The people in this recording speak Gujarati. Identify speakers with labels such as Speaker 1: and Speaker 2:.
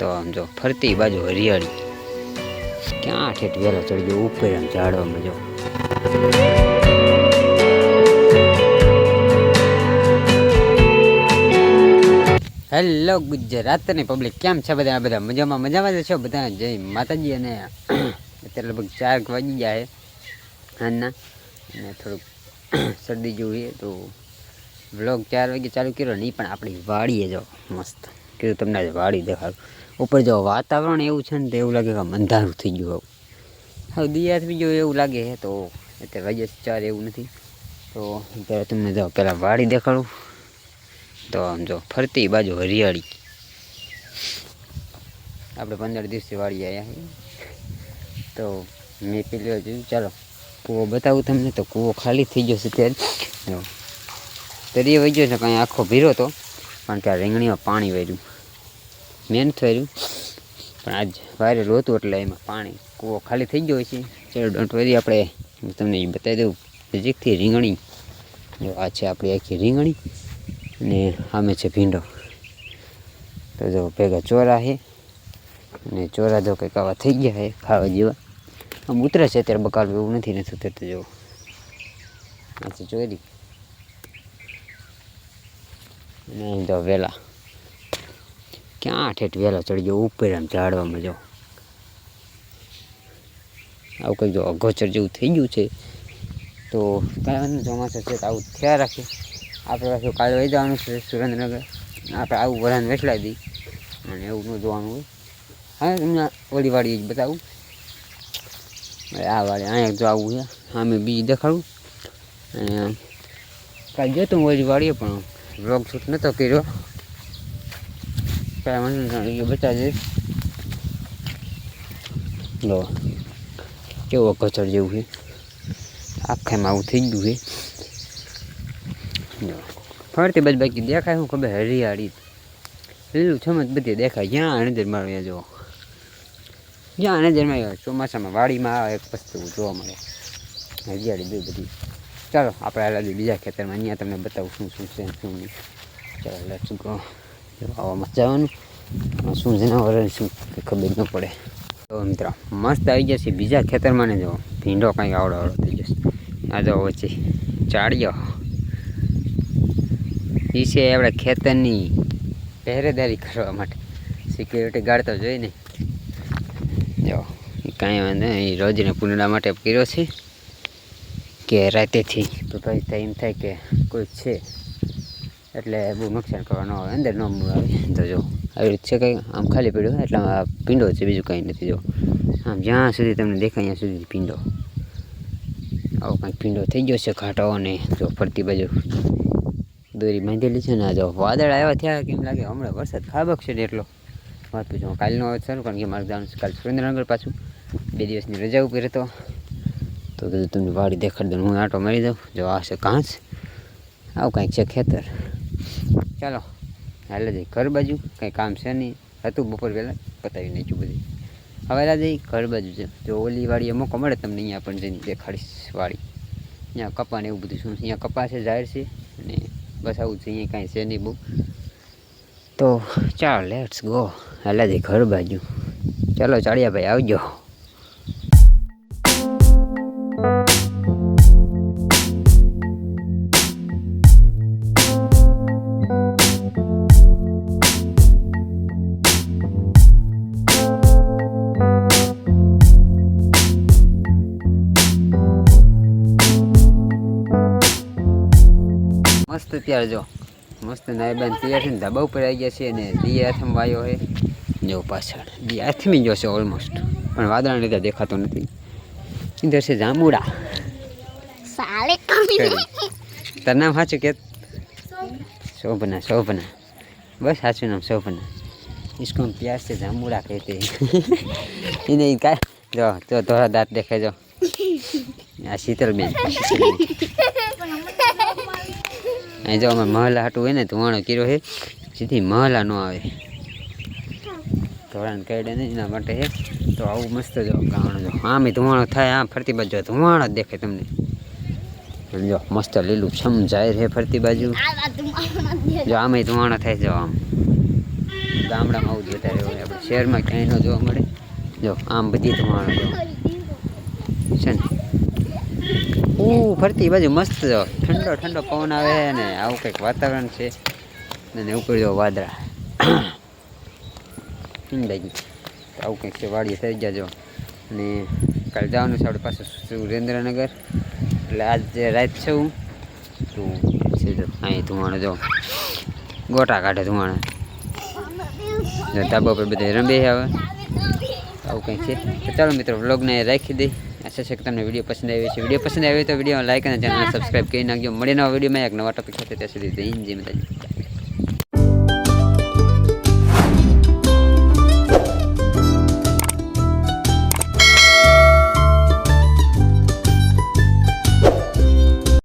Speaker 1: તો આમ જો, ફરતી બાજુ હરિયાળી. ક્યાં ઠેઠ વેલો ચડી ગયો, ઉપર આમ ઝાડવામાં જો. હેલો ગુજરાતની પબ્લિક કેમ છે બધા? બધા મજામાં? મજામાં જ છો બધા? જય માતાજી અને અત્યારે લગભગ ચાર વાગી ગયા છે. હાના અને થોડુંક શરદી છે, તો વ્લોગ ચાર વાગે ચાલુ કર્યો નહીં પણ આપણી વાડીએ જો, મસ્ત. કીધું તમને આજે વાડી દેખાડું. ઉપર જો વાતાવરણ એવું છે ને તો એવું લાગે કે અંધારું થઈ ગયું આવું હવે દિયા થઈ એવું લાગે તો અત્યારે છે ચાર એવું નથી. તો અત્યારે તમને જો પહેલાં વાડી દેખાડું. તો આમ જો ફરતી બાજુ હરિયાળી. આપણે પંદર દિવસથી વાળી આવ્યા તો મેં પેલી જોયું, ચાલો કૂવો બતાવું તમને, તો કૂવો ખાલી થઈ ગયો છે ત્યારે તરીએ વહી ગયો છે, કાંઈ આખો ભીરો હતો પણ ત્યાં રીંગણીમાં પાણી વાર્યું મેન થયું પણ આજ વાયરલ હતું એટલે એમાં પાણી કૂવો ખાલી થઈ ગયો છે ચાલો ડોન્ટ વરી આપણે તમને એ બતાવી દઉં. નજીકથી રીંગણી. જો આ છે આપણી આખી રીંગણી અને સામે છે ભીંડો. તો જો ભેગા ચોરા છે. અને ચોરા જો કંઈક આવા થઈ ગયા છે ખાવા જેવા. આમ ઉતરે છે અત્યારે બકાલું એવું નથી નથી ઉતરતું જો આ છે ચોરી. અને તો વેલા. ક્યાં આઠેઠ વેલા ચડી ગયો? ઉપર આમ ઝાડવામાં જો. આવું કંઈક જો અગોચર જેવું થઈ ગયું છે. તો કાંઈ ચોમાસું છે તો આવું થયા રાખે આપણે પાછું કાલે વહી જવાનું છે સુરેન્દ્રનગર. આપણે આવું વરાન વેચલાઈ દઈ અને એવું ન જોવાનું હોય. હા તમને ઓલી જ બતાવું. આ વાળી અહીંયા જો આવું છે. આમે બીજી દેખાડું. અને કાલે જોતો ઓલી વાળીએ પણ વ્લોગ શૂટ નહોતો કર્યો. પહેલાં મને એ બતાવી દે લો, કેવો કચર જેવું છે? આખામાં આવું થઈ ગયું છે. ફરતી બધી બાકી દેખાય, શું ખબર, હરિયાળી. લીલું છમત બધી દેખાય. જ્યાં નજર મારો ત્યાં જુઓ. જ્યાં નજર મારો ચોમાસામાં વાડીમાં આવે વસ્તુ જોવા મળે. હરિયાળી બી બધી. ચાલો, આપણે હાલ બીજા ખેતરમાં. અહીંયા તમને બતાવું શું શું છે શું નહીં. ચાલો લેટ્સ ગો આવામાં જવાનું. શું જનાવર શું ખબર ન પડે. તો મિત્રો, મસ્ત આવી જશે. બીજા ખેતરમાં ને જો, ભીંડો કાંઈક આવડો આવડો થઈ જશે. આ જો વચ્ચે ચાળ્યો. એ છે આપણે ખેતરની પહેરેદારી કરવા માટે. સિક્યુરિટી ગાર્ડ તો જોઈ ને જો, કાંઈ વાંધો એ રોજને પૂનડા માટે કર્યો છે. કે રાતેથી તો ભાઈ એમ થાય કે કોઈ છે. એટલે બહુ નુકસાન કરવા ન આવે, અંદર ન આવે. તો જો, આવી રીતે છે કંઈ, આમ ખાલી પડ્યો એટલે પીંડો છે, બીજું કંઈ નથી જો. આમ જ્યાં સુધી તમને દેખાય, ત્યાં સુધી પીંડો. આવો કંઈક પીંડો થઈ ગયો છે ઘાટો અને જો, ફરતી બાજુ દોરી બાંધેલી છે ને જો વાદળ આવ્યા થયા, કેમ લાગે હમણાં વરસાદ ખાબક છે એટલો. વાત પૂછો કાલનો હવે સારું, કારણ કે મારે જવાનું છે કાલ સુરેન્દ્રનગર પાછું. બે દિવસની રજા ઉપર હતો તો કીધું, તમને વાડી દેખાડી દઉં હું આંટો મારી દઉં. જો, આ છે કાંચ આવું કાંઈક છે ખેતર. ચાલો, હાલે જઈ ઘર બાજુ, કંઈ કામ છે નહીં. હતું બપોર પહેલાં પતાવી નાખ્યું બધું. હવે લા જઈ ઘર બાજુ છે. જો ઓલી વાળી મોકો મળે તમને, અહીંયા પણ જઈને દેખાડીશ વાળી અહીંયા કપા ને એવું બધું શું, અહીંયા કપા છે ઝાડ છે અને બસ આવું છે, અહીંયા કાંઈ છે નહીં બહુ. તો ચાલો લેટ્સ ગો હાલે જઈ ઘર બાજુ. ચાલો ચાળિયા ભાઈ આવજો. મસ્ત ત્યારે જો મસ્ત નાયબાન તૈયાર છે ને ધાબા ઉપર આવી ગયા છે અને દિયા આથમ વાયો છે જો પાછળ દિયા આથમી ગયો છે ઓલમોસ્ટ પણ વાદળાને લીધે દેખાતો નથી ઇધર છે જાંબુડા
Speaker 2: સાલે
Speaker 1: તાર નામ સાચું કે શોભના શોભના બસ સાચું નામ શોભના इसको हम प्यार से जामुड़ा कहते हैं इन्हें का जो तो थोड़ा दांत देखे जो આ શીતલબેન અહીં જો અમે મહલા હાટું હોય ને, ધુવાણો કર્યો છે, સીધી મહલા ન આવે. ધોળાને કાઢે ને એના માટે છે. તો આવું મસ્ત જો ગામડો જો. આમ ધુવાણો થાય, આમ ફરતી બાજુ ધુવાણો જ દેખાય તમને. જો મસ્ત લીલું છમ જાય છે ફરતી બાજુ. જો આમે ધુવાણો થાય જો આમ. ગામડામાં આવું જ વધારે હોય. આપણે શહેરમાં ક્યાંય ન જોવા મળે. જો આમ બધી ધુવાણો છે ને? ઓ ફરતી બાજુ મસ્ત જો ઠંડો ઠંડો પવન આવે ને આવું કંઈક વાતાવરણ છે. અને ઉપર દો વાદળા. હિંડાઈ આવું કંઈક છે, વાડીએ થઈ ગયા જો. અને કાલે જવાનું છે આપણે પાછું સુરેન્દ્રનગર. એટલે આજે રાત છે હું તો અહીં ધુમાડો જો. ગોટા કાઢે ધુમાડા. ધાબા પર બધા રમે આવે આવું કંઈક છે. ચાલો મિત્રો, વ્લોગને રાખી દઈ આશા છે કે તમને વીડિયો પસંદ આવ્યો છે વીડિયો પસંદ આવ્યો તો વીડિયો લાઈક અને ચેનલ સબસ્ક્રાઈબ કરી નાખજો. મળીને નવા વિડીયોમાં એક નવા ટોપિક સાથે ત્યાં સુધી જય જય માતાજી.